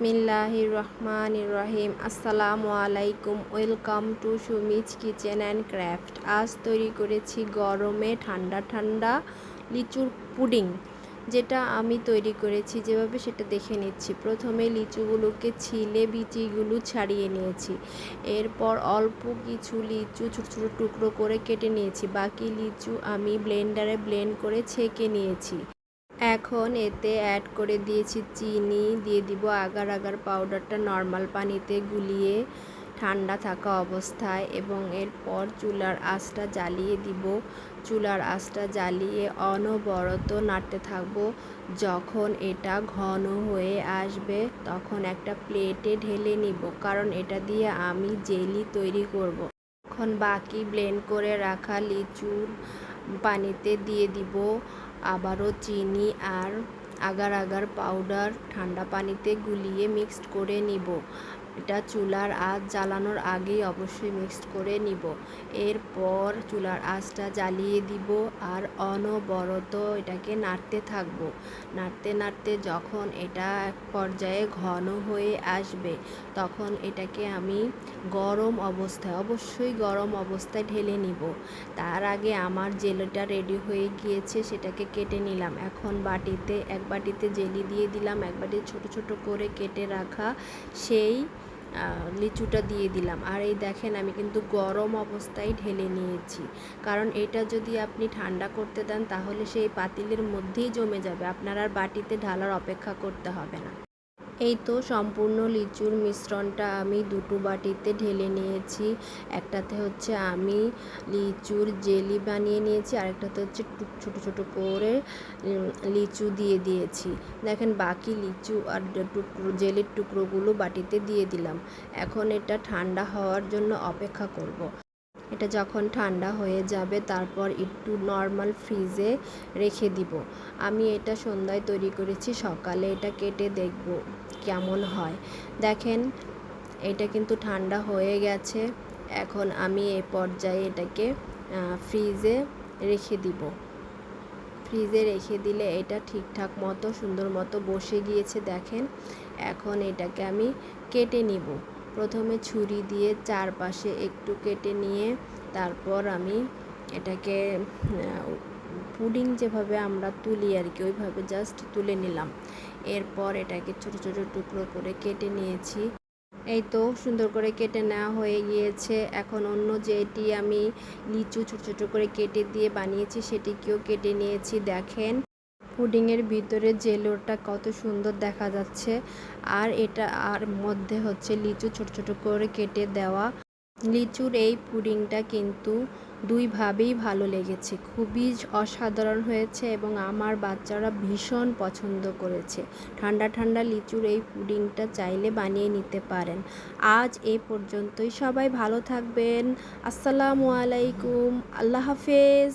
বিসমিল্লাহির রহমান রহিম আসসালামু আলাইকুম, welcome to Sumi's kitchen and craft আজ তৈরি করেছি গরমে ঠান্ডা ঠান্ডা লিচুর পুডিং, যেটা আমি তৈরি করেছি, যেভাবে সেটা দেখে নিচ্ছি। প্রথমে লিচুগুলোকে ছিলে বিচিগুলো ছাড়িয়ে নিয়েছি। এরপর অল্প কিছু লিচু ছোটো ছোটো টুকরো করে কেটে নিয়েছি। বাকি লিচু আমি ব্লেন্ডারে ব্লেন্ড করে ছেঁকে নিয়েছি। এখন এতে অ্যাড করে দিয়েছি চিনি, দিয়ে দিব আগার আগার পাউডারটা নর্মাল পানিতে গুলিয়ে ঠান্ডা থাকা অবস্থায় এবং এরপর চুলার আঁচটা জ্বালিয়ে দিব। চুলার আঁচটা জ্বালিয়ে অনবরত নাড়তে থাকব। যখন এটা ঘন হয়ে আসবে, তখন একটা প্লেটে ঢেলে নিব। কারণ এটা দিয়ে আমি জেলি তৈরি করব। এখন বাকি ব্লেন্ড করে রাখা লিচুর পানিতে দিয়ে দিব। আবারও চিনি আর আগার আগার পাউডার ঠান্ডা পানিতে গুলিয়ে মিক্সড করে নিব। এটা চুলার আঁচ জ্বালানোর আগেই অবশ্যই মিক্সড করে নিব। এরপর চুলার আঁচটা জ্বালিয়ে দিব আর অনবরত এটাকে নাড়তে থাকব। নাড়তে নাড়তে যখন এটা এক পর্যায়ে ঘন হয়ে আসবে, তখন এটাকে আমি গরম অবস্থায়, অবশ্যই গরম অবস্থায় ঢেলে নিব। তার আগে আমার জেলিটা রেডি হয়ে গিয়েছে, সেটাকে কেটে নিলাম। এখন বাটিতে, এক বাটিতে জেলি দিয়ে দিলাম, এক বাটি ছোট ছোট করে কেটে রাখা সেই লিচুটা দিয়ে দিলাম। আর এই দেখেন আমি কিন্তু গরম অবস্থায় ঢেলে নিয়েছি। কারণ এটা যদি আপনি ঠান্ডা করতে দেন তাহলে সেই পাতিলের মধ্যেই জমে যাবে। আপনার আর বাটিতে ঢালার অপেক্ষা করতে হবে না। এই তো সম্পূর্ণ লিচুর মিশ্রণটা আমি দুটো বাটিতে ঢেলে নিয়েছি। একটাতে হচ্ছে আমি লিচুর জেলি বানিয়ে নিয়েছি, আরেকটাতে হচ্ছে ছোটো ছোটো করে লিচু দিয়ে দিয়েছি। দেখেন বাকি লিচু আর টুকরো, জেলির টুকরোগুলো বাটিতে দিয়ে দিলাম। এখন এটা ঠান্ডা হওয়ার জন্য অপেক্ষা করব। এটা যখন ঠান্ডা হয়ে যাবে, তারপর একটু নর্মাল ফ্রিজে রেখে দিব। আমি এটা সন্ধ্যায় তৈরি করেছি, সকালে এটা কেটে দেখব কেমন হয়। দেখেন, এটা কিন্তু ঠান্ডা হয়ে গেছে। এখন আমি এই পর্যায়ে এটাকে ফ্রিজে রেখে দিব। ফ্রিজে রেখে দিলে এটা ঠিকঠাক মতো, সুন্দর মতো বসে গিয়েছে, দেখেন। এখন এটাকে আমি কেটে নিব। প্রথমে ছুরি দিয়ে চারপাশে একটু কেটে নিয়ে তারপর আমি এটাকে পুডিং যেভাবে আমরা তুলি আর কি, ওইভাবে জাস্ট তুলে নিলাম। এরপর এটাকে ছোটো ছোটো টুকরো করে কেটে নিয়েছি। এই তো সুন্দর করে কেটে নেওয়া হয়ে গিয়েছে। এখন অন্য যেটি আমি লিচু ছোটো ছোটো করে কেটে দিয়ে বানিয়েছি সেটিকেও কেটে নিয়েছি। দেখেন পুডিংয়ের ভিতরে জেলোটা কত সুন্দর দেখা যাচ্ছে, আর এটা আর মধ্যে হচ্ছে লিচু ছোট ছোট করে কেটে দেওয়া। লিচুর এই পুডিংটা কিন্তু দুইভাবেই ভালো লেগেছে। খুবই অসাধারণ হয়েছে এবং আমার বাচ্চারা ভীষণ পছন্দ করেছে। ঠান্ডা ঠান্ডা লিচুর এই পুডিংটা চাইলে বানিয়ে নিতে পারেন। আজ এই পর্যন্তই। সবাই ভালো থাকবেন। আসসালামু আলাইকুম। আল্লাহ হাফেজ।